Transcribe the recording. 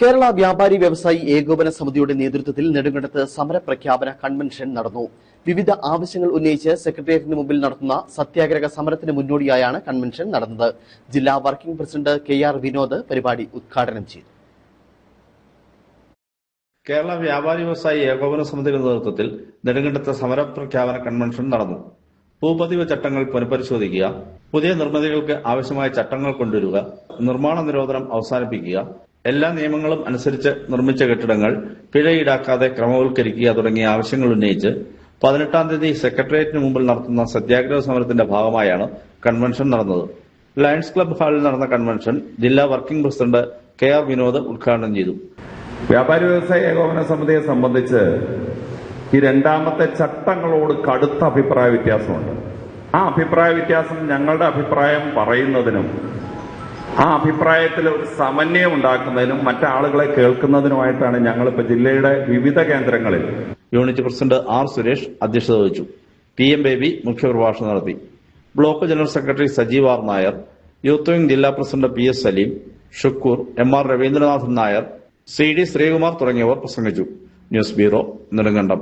കേരള വ്യാപാരി വ്യവസായി ഏകോപന സമിതിയുടെ നേതൃത്വത്തിൽ നെടുങ്കണ്ടത്ത് സമരപ്രഖ്യാപന കൺവെൻഷൻ നടന്നു. വിവിധ ആവശ്യങ്ങൾ ഉന്നയിച്ച് സെക്രട്ടേറിയറ്റിന് മുമ്പിൽ നടത്തുന്ന സത്യാഗ്രഹ സമരത്തിന് മുന്നോടിയായാണ് കൺവെൻഷൻ നടന്നത്. ജില്ലാ working president K R Vinod പരിപാടി ഉദ്ഘാടനം ചെയ്തു. കേരള വ്യാപാരി വ്യവസായി ഏകോപന സമിതിയുടെ നേതൃത്വത്തിൽ നെടുങ്കണ്ടത്ത് സമരപ്രഖ്യാപന കൺവെൻഷൻ നടന്നു. ഭൂപതിവ് ചട്ടങ്ങൾ പുനഃപരിശോധിക്കുക പുതിയ നിർമ്മിതികൾക്ക് ആവശ്യമായ ചട്ടങ്ങൾ കൊണ്ടുവരിക നിർമ്മാണ നിരോധനം അവസാനിപ്പിക്കുക എല്ലാ നിയമങ്ങളും അനുസരിച്ച് നിർമ്മിച്ച കെട്ടിടങ്ങൾ പിഴ ഈടാക്കാതെ ക്രമവൽക്കരിക്കുക തുടങ്ങിയ ആവശ്യങ്ങൾ ഉന്നയിച്ച് പതിനെട്ടാം തീയതി സെക്രട്ടേറിയറ്റിന് മുമ്പിൽ നടത്തുന്ന സത്യാഗ്രഹ സമരത്തിന്റെ ഭാഗമായാണ് കൺവെൻഷൻ നടന്നത്. ലയൺസ് ക്ലബ് ഹാളിൽ നടന്ന കൺവെൻഷൻ ജില്ലാ working president K R Vinod ഉദ്ഘാടനം ചെയ്തു. വ്യാപാരി വ്യവസായ ഏകോപന സമിതിയെ സംബന്ധിച്ച് ഈ രണ്ടാമത്തെ ചട്ടങ്ങളോട് കടുത്ത അഭിപ്രായ വ്യത്യാസമുണ്ട്. ആ അഭിപ്രായ വ്യത്യാസം ഞങ്ങളുടെ അഭിപ്രായം പറയുന്നതിനും ആ അഭിപ്രായത്തിൽ ഒരു സമന്വയം ഉണ്ടാക്കുന്നതിനും മറ്റാളുകളെ കേൾക്കുന്നതിനുമായിട്ടാണ് ഞങ്ങളിപ്പോൾ ജില്ലയുടെ വിവിധ കേന്ദ്രങ്ങളിൽ യൂണിറ്റ് പ്രസിഡന്റ് ആർ സുരേഷ് അധ്യക്ഷത വഹിച്ചു. പി എം ബേബി മുഖ്യപ്രഭാഷണം നടത്തി. Block general secretary Sajeev R Nair youth wing ജില്ലാ president P S Saleem Shukkoor M R Raveendranathan Nair C D Sreekumar തുടങ്ങിയവർ പ്രസംഗിച്ചു. News bureau Nedumkandam.